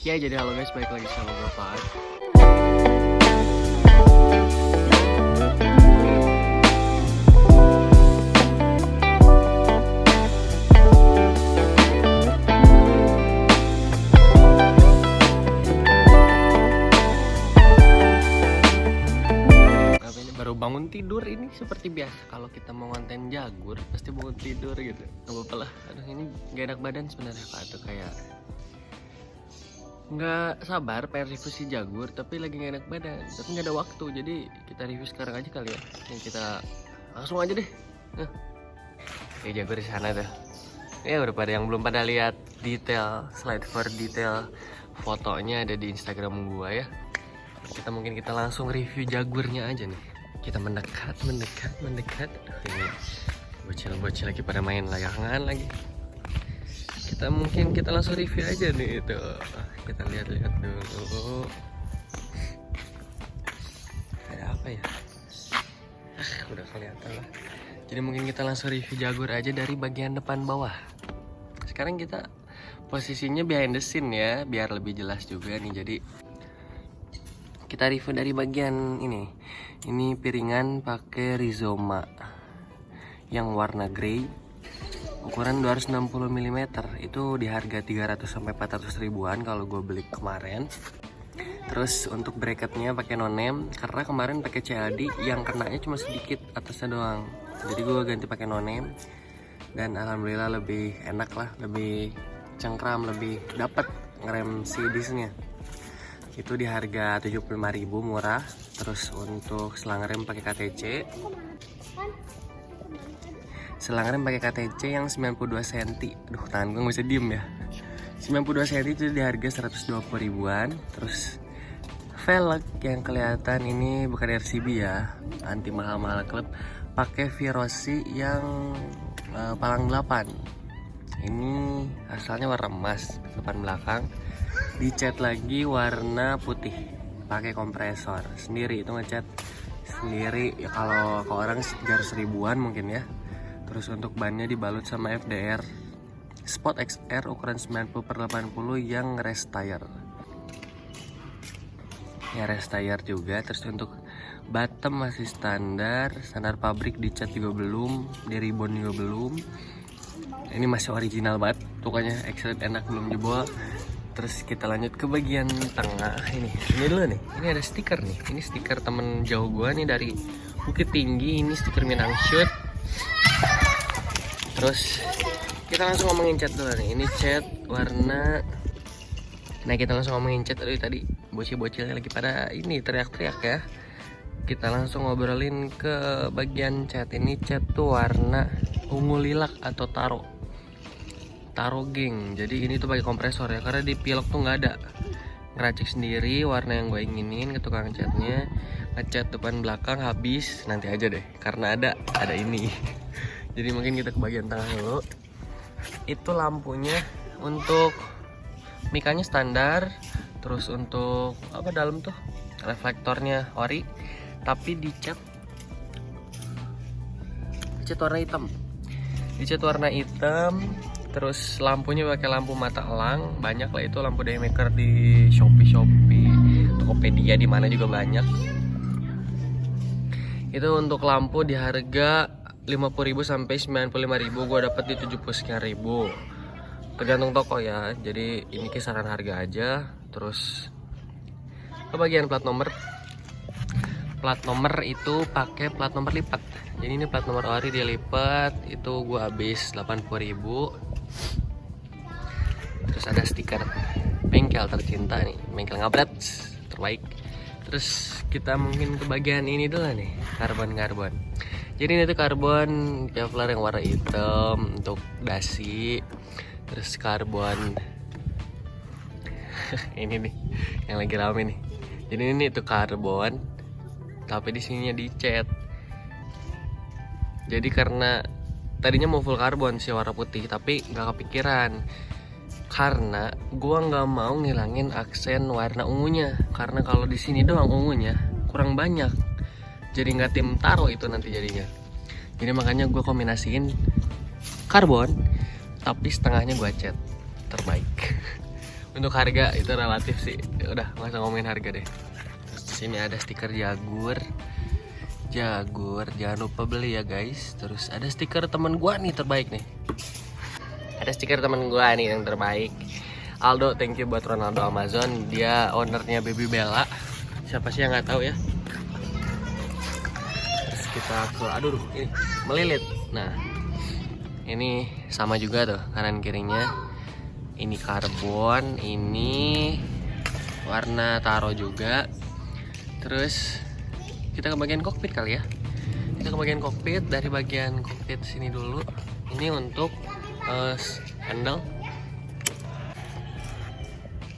Ya jadi halo guys, balik lagi sama gue ini? Baru bangun tidur ini seperti biasa. Kalau kita mau konten jagur pasti bangun tidur gitu. Nggak apa-apa lah. Aduh ini gak enak badan sebenarnya pak. Tuh kayak nggak sabar pengen review si jagur tapi lagi gak enak badan. Tapi nggak ada waktu jadi kita review sekarang aja kali ya. Nih, kita langsung aja deh. Nah. Oke jagur di sana tuh. Ya udah pada yang belum pada lihat detail slide for detail fotonya ada di Instagram gua ya. Kita mungkin kita langsung review jagurnya aja nih. Kita mendekat mendekat mendekat. Ini bocil-bocil lagi pada main layangan lagi kita mungkin kita langsung review aja nih itu. Kita lihat-lihat dulu. Ada apa ya? Ah udah kelihatan lah. Jadi mungkin kita langsung review jagur aja dari bagian depan bawah. Sekarang kita posisinya behind the scene ya biar lebih jelas juga nih. Jadi kita review dari bagian ini. Ini piringan pakai rizoma yang warna grey ukuran 260 mm itu di harga 300 sampai 400 ribuan kalau gue beli kemarin. Terus untuk bracketnya pakai nonem karena kemarin pakai CAD yang kenanya cuma sedikit atasnya doang. Jadi gue ganti pakai nonem dan alhamdulillah lebih enak lah lebih cengkram lebih dapat ngerem si disnya itu di harga 75.000 murah. Terus untuk selang rem pakai KTC selang rem pakai KTC yang 92 cm aduh tangan gue gak bisa diem ya. 92 cm itu di harga 120 ribuan. Terus velg yang kelihatan ini bukan RCB ya. Anti mahal-mahal klub. Pakai Virosi yang uh, palang 8 ini asalnya warna emas depan belakang. Dicat lagi warna putih. Pakai kompresor. Sendiri itu ngecat sendiri. Ya kalau ke orang sekitar seribuan mungkin ya terus untuk bannya dibalut sama FDR Spot XR ukuran 90 per 80 yang rest tire. Ya rest tire juga. Terus untuk bottom masih standar. Standar pabrik dicat juga belum. Di ribbon juga belum. Ini masih original banget. Pokoknya excellent enak belum jebol. Terus kita lanjut ke bagian tengah. Ini ini dulu nih. Ini ada stiker nih. Ini stiker temen jauh gua nih dari Bukit Tinggi. Ini stiker Minang Shoot terus kita langsung ngomongin cat dulu nih. Ini cat warna nah kita langsung ngomongin cat dulu tadi. Bocil-bocilnya lagi pada ini teriak-teriak ya. Kita langsung ngobrolin ke bagian cat. Ini cat tuh warna ungu lilac atau taro. Taro geng. Jadi ini tuh pakai kompresor ya karena di pilok tuh nggak ada. Ngeracik sendiri warna yang gue inginin ke tukang catnya. Ngecat depan belakang habis. Nanti aja deh karena ada ada ini jadi mungkin kita ke bagian tengah dulu. Itu lampunya untuk mikanya standar terus untuk apa dalam tuh? Reflektornya ori tapi dicat dicat warna hitam. Dicat warna hitam terus lampunya pakai lampu mata elang. Banyak lah itu lampu daymaker di shopee shopee tokopedia di mana juga banyak. Itu untuk lampu di harga 50.000 sampai 95.000 gua dapat di 70 sekian ribu. Tergantung toko ya jadi ini kisaran harga aja. Terus ke bagian plat nomor. Plat nomor itu pakai plat nomor lipat. Jadi ini plat nomor ori dia lipat itu gua habis 80.000 terus ada stiker bengkel tercinta nih bengkel ngabret terbaik. Terus kita mungkin ke bagian ini dulu nih karbon karbon jadi ini tuh karbon Kevlar yang warna hitam untuk dasi terus karbon. Ini nih yang lagi rame nih. Jadi ini tuh karbon tapi di sininya dicat jadi karena tadinya mau full karbon sih warna putih tapi nggak kepikiran. Karena gua nggak mau ngilangin aksen warna ungunya. Karena kalau di sini doang ungunya kurang banyak jadi nggak tim taro itu nanti jadinya. Jadi makanya gue kombinasiin karbon tapi setengahnya gua cat terbaik. Untuk harga itu relatif sih. Udah nggak usah ngomongin harga deh. Sini ada stiker jagur jagur jangan lupa beli ya guys. Terus ada stiker teman gua nih terbaik nih. Ada stiker teman gua nih yang terbaik. Aldo thank you buat Ronaldo Amazon. Dia ownernya Baby Bella. Siapa sih yang nggak tahu ya kita ke aduh ini melilit. Nah ini sama juga tuh kanan kirinya. Ini karbon ini warna taro juga. Terus kita ke bagian kokpit kali ya. Kita ke bagian kokpit dari bagian kokpit sini dulu. Ini untuk uh, handle.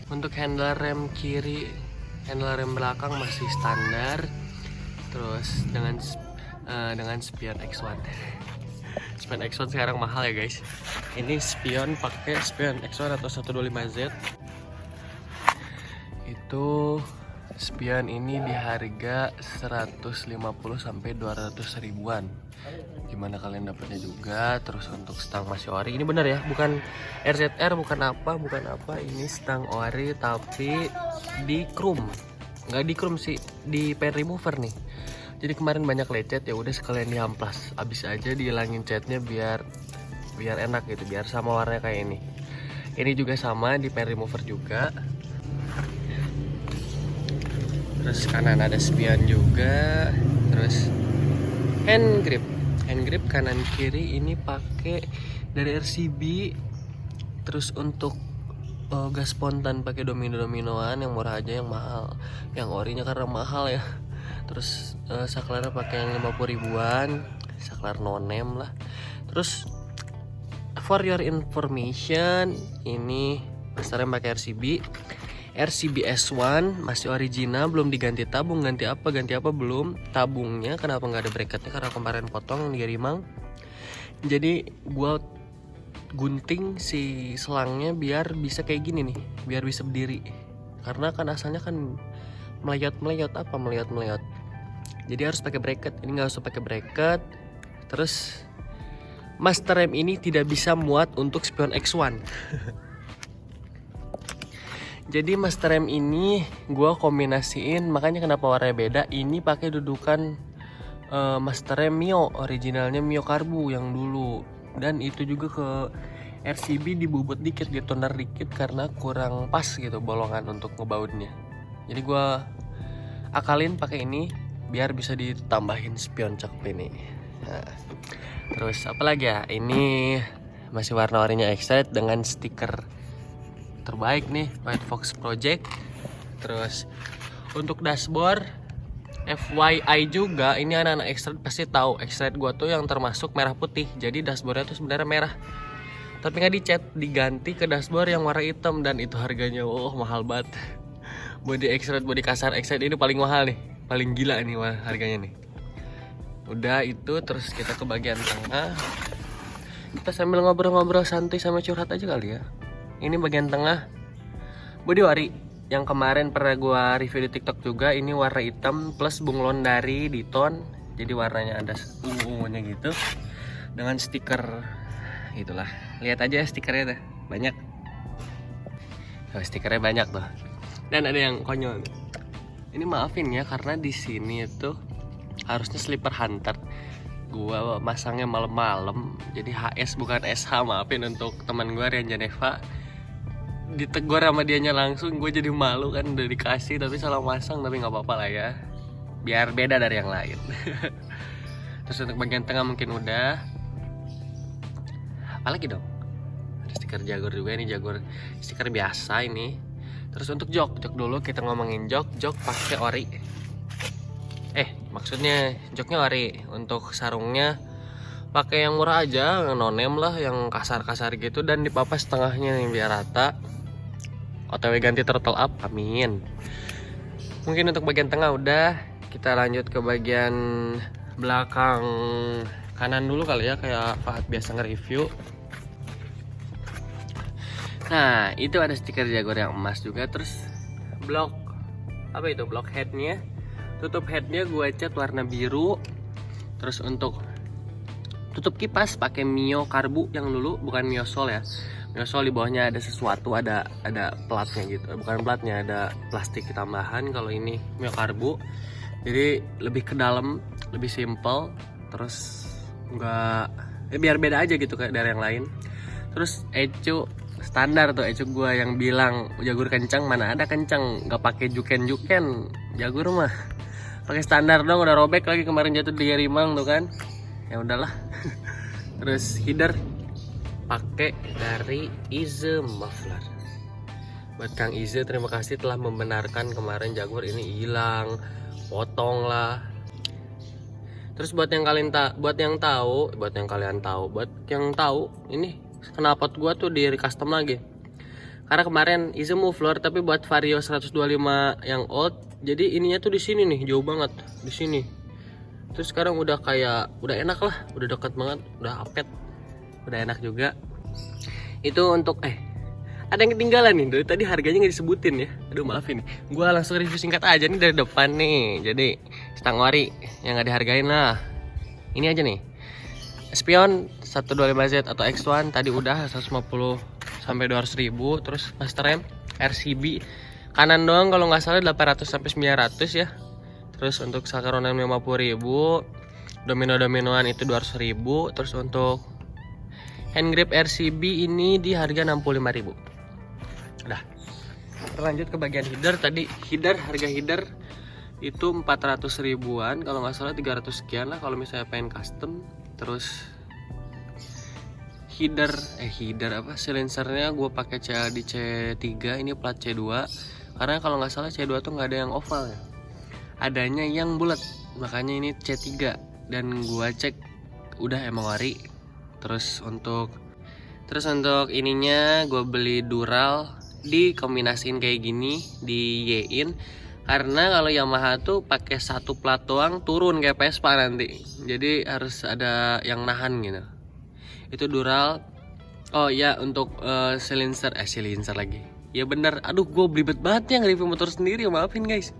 Untuk handle rem kiri handle rem belakang masih standar. Terus dengan uh, dengan spion X1 spion X1 sekarang mahal ya guys. Ini spion pakai spion X1 atau 125Z itu spion ini di harga 150 sampai 200 ribuan. Gimana kalian dapatnya juga terus untuk stang masih ori ini bener ya bukan RZR bukan apa bukan apa. Ini stang ori tapi di chrome. Nggak di chrome sih di pen remover nih jadi kemarin banyak lecet ya udah sekalian diamplas. Abis aja dihilangin catnya biar biar enak gitu biar sama warnanya kayak ini. Ini juga sama di pen remover juga. Terus kanan ada spion juga. Terus hand grip. Hand grip kanan kiri ini pakai dari RCB terus untuk uh, gas spontan pakai domino dominoan yang murah aja yang mahal. Yang orinya karena mahal ya terus uh, saklarnya pakai yang 50 ribuan saklar nonem lah. Terus for your information ini masternya pakai RCB RCB S1 masih original belum diganti tabung. Ganti apa ganti apa belum. Tabungnya kenapa nggak ada bracketnya? Karena kemarin potong di Rimang. Jadi gua gunting si selangnya biar bisa kayak gini nih biar bisa berdiri. Karena kan asalnya kan melayot melayot apa? Melayot melayot jadi harus pakai bracket. Ini nggak usah pakai bracket. Terus master rem ini tidak bisa muat untuk spion X1 jadi master rem ini gua kombinasiin makanya kenapa warnanya beda ini pakai dudukan uh, master rem Mio originalnya Mio Karbu yang dulu. Dan itu juga ke RCB dibubut dikit ditoner dikit karena kurang pas gitu bolongan untuk ngebautnya. Jadi gua akalin pakai ini biar bisa ditambahin spion cakep ini. Nah, terus apalagi ya? Ini masih warna orinya extra dengan stiker terbaik nih White Fox Project. Terus untuk dashboard FYI juga ini anak-anak extra pasti tahu extra gua tuh yang termasuk merah putih. Jadi dashboardnya tuh sebenarnya merah. Tapi nggak dicat diganti ke dashboard yang warna hitam dan itu harganya oh mahal banget. Body extra body kasar extra ini paling mahal nih paling gila nih harganya nih. Udah itu terus kita ke bagian tengah. Kita sambil ngobrol-ngobrol santai sama curhat aja kali ya. Ini bagian tengah. Body wari yang kemarin pernah gua review di tiktok juga ini warna hitam plus bunglon dari Diton. Jadi warnanya ada ungu-ungunya gitu. Dengan stiker itulah. Lihat aja stikernya tuh banyak. Oh, stikernya banyak tuh. Dan ada yang konyol ini maafin ya karena di sini itu harusnya slipper hunter. Gua masangnya malam-malam jadi HS bukan SH maafin untuk teman gua Rian Janeva. Ditegur sama dianya langsung gue jadi malu kan udah dikasih tapi salah masang tapi nggak apa-apa lah ya. Biar beda dari yang lain. Terus untuk bagian tengah mungkin udah. Apalagi dong? Ada stiker jagur juga ini jagur stiker biasa ini terus untuk jok jok dulu kita ngomongin jok jok pakai ori. Eh maksudnya joknya ori. Untuk sarungnya pakai yang murah aja nonem lah yang kasar-kasar gitu dan dipapas tengahnya nih biar rata. Otw ganti turtle up amin. Mungkin untuk bagian tengah udah kita lanjut ke bagian belakang kanan dulu kali ya kayak Fahad biasa nge-review nah itu ada stiker Jaguar yang emas juga terus blok apa itu blok headnya tutup headnya gue cat warna biru terus untuk tutup kipas pakai Mio Karbu yang dulu bukan Mio Sol ya Nyosol di bawahnya ada sesuatu, ada ada platnya gitu. Bukan platnya, ada plastik tambahan. Kalau ini Mio Karbu. Jadi lebih ke dalam, lebih simple, terus nggak ya biar beda aja gitu kayak dari yang lain. Terus Ecu standar tuh Ecu gua yang bilang jagur kencang mana ada kencang nggak pakai juken juken jagur mah. Pakai standar dong udah robek lagi kemarin jatuh di Rimang tuh kan. Ya udahlah. Terus header pakai dari Ize Muffler buat Kang Ize terima kasih telah membenarkan kemarin Jaguar ini hilang. Potong lah. Terus buat yang kalian tak buat yang tahu buat yang kalian tahu buat yang tahu ini kenapa gua tuh di custom lagi. Karena kemarin Ize Muffler tapi buat Vario 125 yang old jadi ininya tuh di sini nih jauh banget di sini. Terus sekarang udah kayak udah enak lah udah dekat banget udah apet udah enak juga. Itu untuk eh ada yang ketinggalan nih dari tadi harganya nggak disebutin ya. Aduh maafin nih gue langsung review singkat aja nih dari depan nih jadi setang wari yang nggak dihargain lah. Ini aja nih Spion 125Z atau X1 tadi udah 150 sampai 200 ribu terus master M RCB kanan doang kalau nggak salah 800 sampai 900 ya. Terus untuk sakaronan 50 ribu domino dominoan itu 200 ribu terus untuk hand grip RCB ini di harga 65 ribu. Udah. Lanjut ke bagian header. Tadi header harga header itu 400 ribuan kalau nggak salah 300 sekian lah kalau misalnya pengen custom terus header eh header apa? Silencernya gue pakai CLD C3 ini plat C2 karena kalau nggak salah C2 tuh nggak ada yang oval ya. Adanya yang bulat. Makanya ini C3 dan gua cek udah emang wari terus untuk terus untuk ininya gue beli dural dikombinasiin kayak gini di Y-in karena kalau Yamaha tuh pakai satu plat doang turun kayak Vespa nanti. Jadi harus ada yang nahan gitu. Itu dural. Oh ya untuk uh, silencer eh silencer lagi. Ya bener. Aduh gue belibet banget ya nge-review motor sendiri. Maafin guys.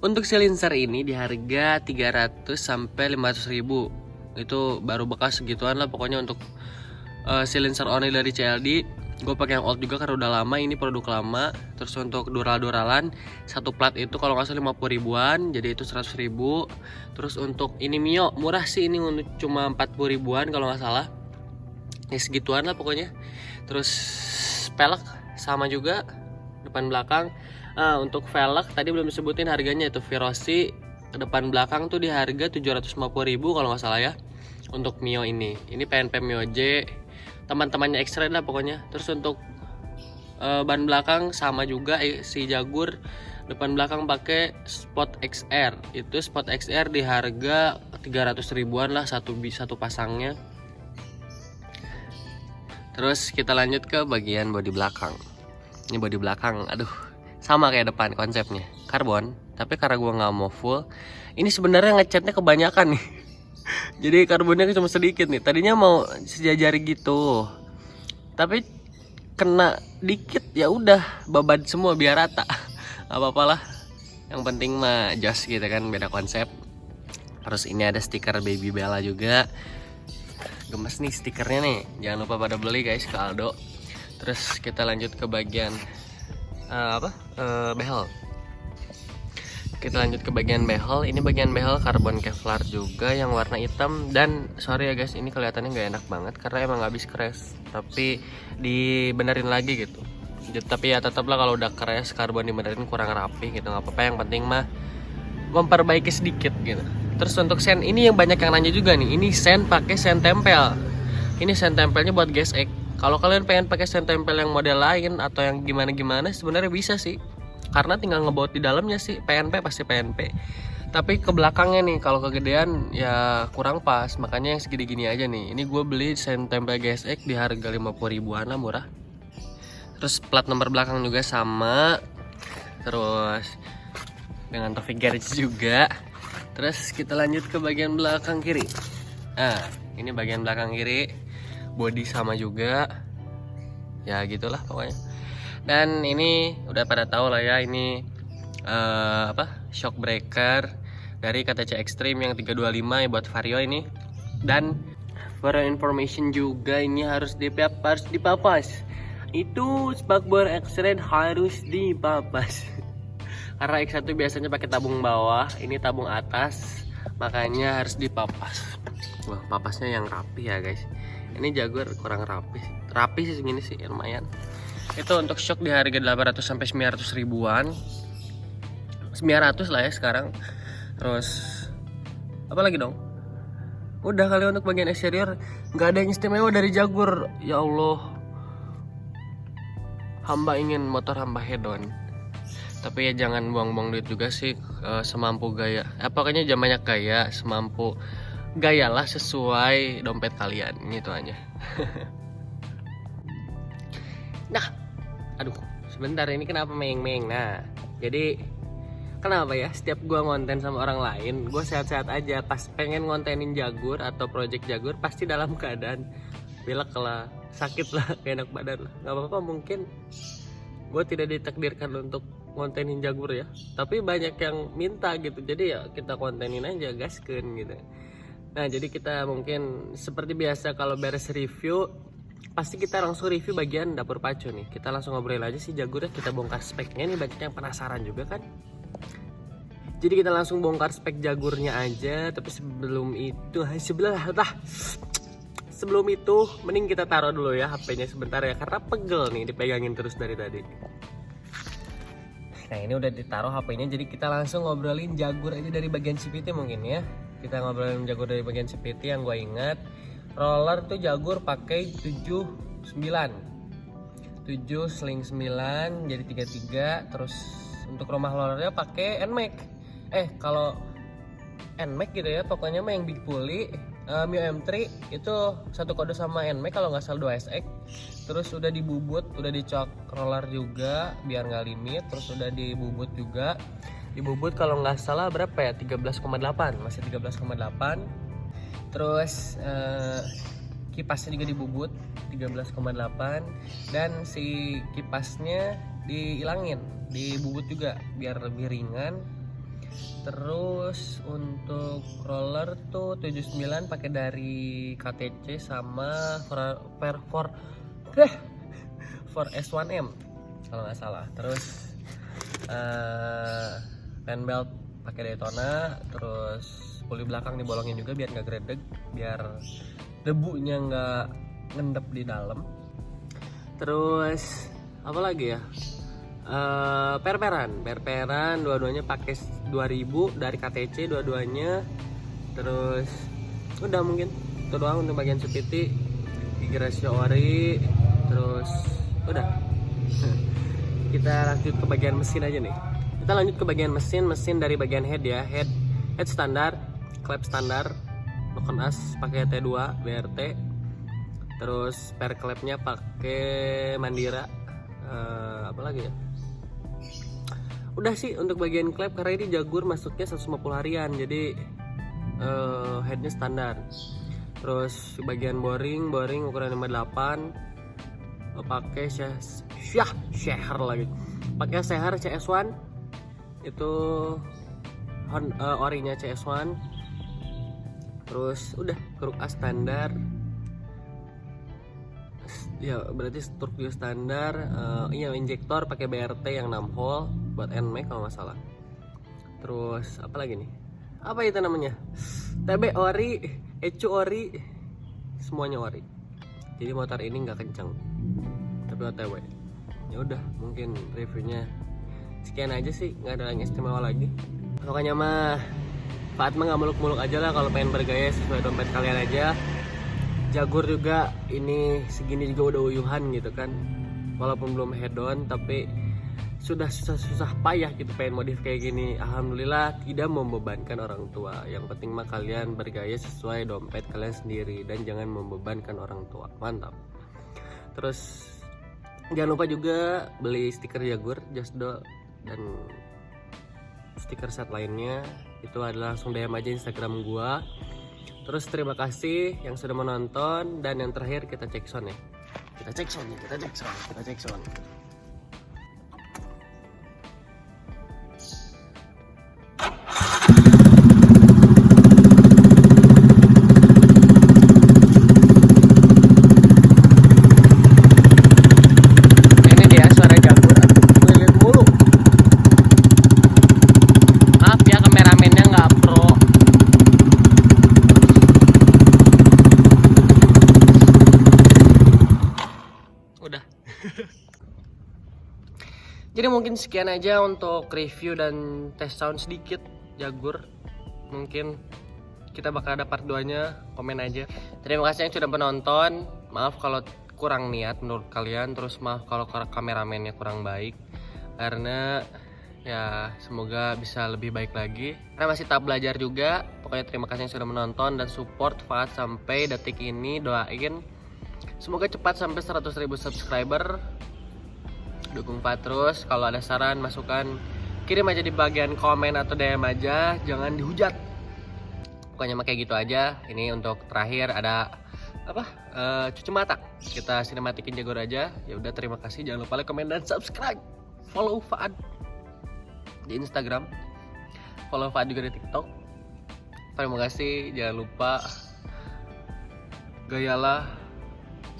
Untuk silencer ini di harga 300 sampai 500 ribu. Itu baru bekas segituan lah pokoknya untuk uh, silencer only dari CLD gue pakai yang old juga karena udah lama ini produk lama. Terus untuk dural-duralan satu plat itu kalau nggak salah 50 ribuan jadi itu 100 ribu. Terus untuk ini Mio murah sih ini cuma 40 ribuan kalau nggak salah. Ya segituan lah pokoknya. Terus pelek sama juga depan belakang. Ah, untuk velg tadi belum disebutin harganya itu Virosi depan belakang tuh di harga 750 ribu kalau nggak salah ya untuk Mio ini. Ini PNP Mio J teman-temannya X-Ray lah pokoknya. Terus untuk uh, ban belakang sama juga si Jagur depan belakang pakai Spot XR itu Spot XR di harga 300 ribuan lah satu satu pasangnya. Terus kita lanjut ke bagian bodi belakang. Ini bodi belakang aduh sama kayak depan konsepnya. Karbon tapi karena gua nggak mau full ini sebenarnya ngecatnya kebanyakan nih jadi karbonnya cuma sedikit nih. Tadinya mau sejajari gitu. Tapi kena dikit ya udah babat semua biar rata. Apa apalah yang penting mah just gitu kan beda konsep. Terus ini ada stiker baby Bella juga. Gemes nih stikernya nih. Jangan lupa pada beli guys ke Aldo. Terus kita lanjut ke bagian uh, apa? Uh, behel kita lanjut ke bagian behel. Ini bagian behel karbon kevlar juga yang warna hitam. Dan sorry ya guys ini kelihatannya nggak enak banget karena emang habis crash tapi dibenerin lagi gitu. Tapi ya tetaplah kalau udah crash karbon dibenerin kurang rapi gitu. Nggak apa-apa yang penting mah gue perbaiki sedikit gitu. Terus untuk sen ini yang banyak yang nanya juga nih. Ini sen pakai sen tempel. Ini sen tempelnya buat gesek kalau kalian pengen pakai sen tempel yang model lain atau yang gimana gimana sebenarnya bisa sih karena tinggal ngebaut di dalamnya sih PNP pasti PNP tapi ke belakangnya nih kalau kegedean ya kurang pas. Makanya yang segini gini aja nih. Ini gue beli sen tempel GSX di harga 50 ribuan lah murah. Terus plat nomor belakang juga sama. Terus dengan Taufik Garage juga. Terus kita lanjut ke bagian belakang kiri. Nah ini bagian belakang kiri. Body sama juga. Ya gitulah pokoknya dan ini udah pada tahu lah ya ini uh, apa shock breaker dari KTC Extreme yang 325 ya buat Vario ini dan For information juga ini harus dipap harus dipapas. Itu spakbor X-ray harus dipapas. Karena X1 biasanya pakai tabung bawah, ini tabung atas, makanya harus dipapas. Wah, papasnya yang rapi ya guys. Ini Jaguar kurang rapi, rapi sih segini sih lumayan. Itu untuk shock di harga 800 sampai 900 ribuan. 900 lah ya sekarang. Terus apa lagi dong? Udah kali untuk bagian eksterior nggak ada yang istimewa dari Jaguar. Ya Allah. Hamba ingin motor hamba hedon. Tapi ya jangan buang-buang duit juga sih eh, semampu gaya. Eh, pokoknya jangan banyak gaya, semampu gayalah sesuai dompet kalian gitu aja. nah, aduh, sebentar ini kenapa meng-meng? Nah, jadi kenapa ya setiap gua ngonten sama orang lain gua sehat-sehat aja. Pas pengen ngontenin jagur atau project jagur pasti dalam keadaan pilek lah sakit lah enak badan lah. Nggak apa-apa mungkin gue tidak ditakdirkan untuk ngontenin jagur ya. Tapi banyak yang minta gitu jadi ya kita kontenin aja gaskeun gitu. Nah jadi kita mungkin seperti biasa kalau beres review pasti kita langsung review bagian dapur pacu nih. Kita langsung ngobrol aja sih jagurnya kita bongkar speknya nih banyak yang penasaran juga kan? Jadi kita langsung bongkar spek jagurnya aja tapi sebelum itu sebelah lah sebelum itu mending kita taruh dulu ya HP-nya sebentar ya karena pegel nih dipegangin terus dari tadi. Nah ini udah ditaruh HP-nya jadi kita langsung ngobrolin jagur aja dari bagian CVT mungkin ya. Kita ngobrolin jagur dari bagian CVT yang gue ingat roller tuh jagur pakai 79 7 sling 9 jadi 33 terus untuk rumah rollernya pakai NMAX eh kalau NMAX gitu ya pokoknya mah yang big pulley uh, Mio M3 itu satu kode sama NMAX kalau nggak salah 2SX terus udah dibubut udah dicok roller juga biar nggak limit terus udah dibubut juga. Dibubut kalau nggak salah berapa ya? 13,8 masih 13,8 terus uh, kipasnya juga dibubut 13,8 dan si kipasnya dihilangin dibubut juga biar lebih ringan. Terus untuk roller tuh 79 pakai dari KTC sama per for eh for S1M kalau nggak salah. Terus uh, pen belt pakai Daytona terus puli belakang dibolongin juga biar nggak gredeg biar debunya nggak ngendep di dalam. Terus apa lagi ya? Uh, perperan. Perperan dua-duanya pakai 2000 dari KTC dua-duanya. Terus udah mungkin itu doang untuk bagian seperti gigi ori terus udah. Kita lanjut ke bagian mesin aja nih. Kita lanjut ke bagian mesin mesin dari bagian head ya. Head head standar klep standar token as pakai T2 BRT terus per klepnya pakai Mandira uh, apa lagi ya? Udah sih untuk bagian klep karena ini Jaguar masuknya 150 harian jadi uh, headnya standar. Terus bagian boring boring ukuran 58 pakai syah syah lagi. Pakai seher CS1 itu uh, orinya CS1 terus udah keruk A standar. Ya berarti Sturkio standar uh, iya injektor pakai BRT yang 6 hole buat NMAX kalau nggak salah. Terus apa lagi nih? Apa itu namanya? TB ori Ecu ori semuanya ori. Jadi motor ini nggak kenceng tapi OTW ya udah mungkin reviewnya sekian aja sih nggak ada yang istimewa lagi. Pokoknya mah Pak mah nggak muluk-muluk aja lah kalau pengen bergaya sesuai dompet kalian aja. Jagur juga ini segini juga udah uyuhan gitu kan. Walaupun belum head on tapi sudah susah-susah payah gitu pengen modif kayak gini. Alhamdulillah tidak membebankan orang tua. Yang penting mah kalian bergaya sesuai dompet kalian sendiri dan jangan membebankan orang tua. Mantap. Terus jangan lupa juga beli stiker Jagur Jasdo dan stiker set lainnya itu adalah langsung DM aja Instagram gua Terus terima kasih yang sudah menonton dan yang terakhir kita cek sound ya. Kita cek sound ya, kita cek sound, kita cek sound. Mungkin sekian aja untuk review dan tes sound sedikit Jagur. Mungkin kita bakal ada part 2-nya, komen aja. Terima kasih yang sudah menonton. Maaf kalau kurang niat menurut kalian, terus maaf kalau kameramennya kurang baik. Karena ya semoga bisa lebih baik lagi. Karena masih tahap belajar juga. Pokoknya terima kasih yang sudah menonton dan support Fahad sampai detik ini. Doain semoga cepat sampai 100.000 subscriber dukung Pak terus. Kalau ada saran masukan kirim aja di bagian komen atau DM aja. Jangan dihujat. Pokoknya mah gitu aja. Ini untuk terakhir ada apa Eh, cuci mata. Kita sinematikin jago aja. Ya udah terima kasih. Jangan lupa like komen dan subscribe. Follow Faad di Instagram. Follow Faad juga di TikTok. Terima kasih. Jangan lupa gayalah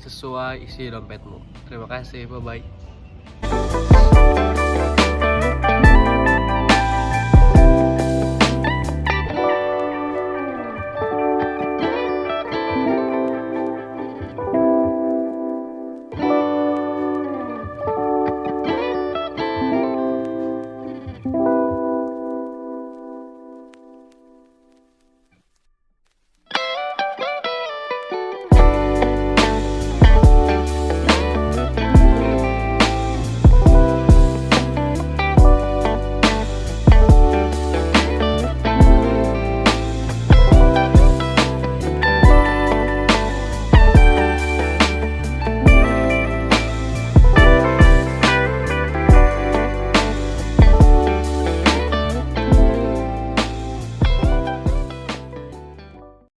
sesuai isi dompetmu. Terima kasih. Bye you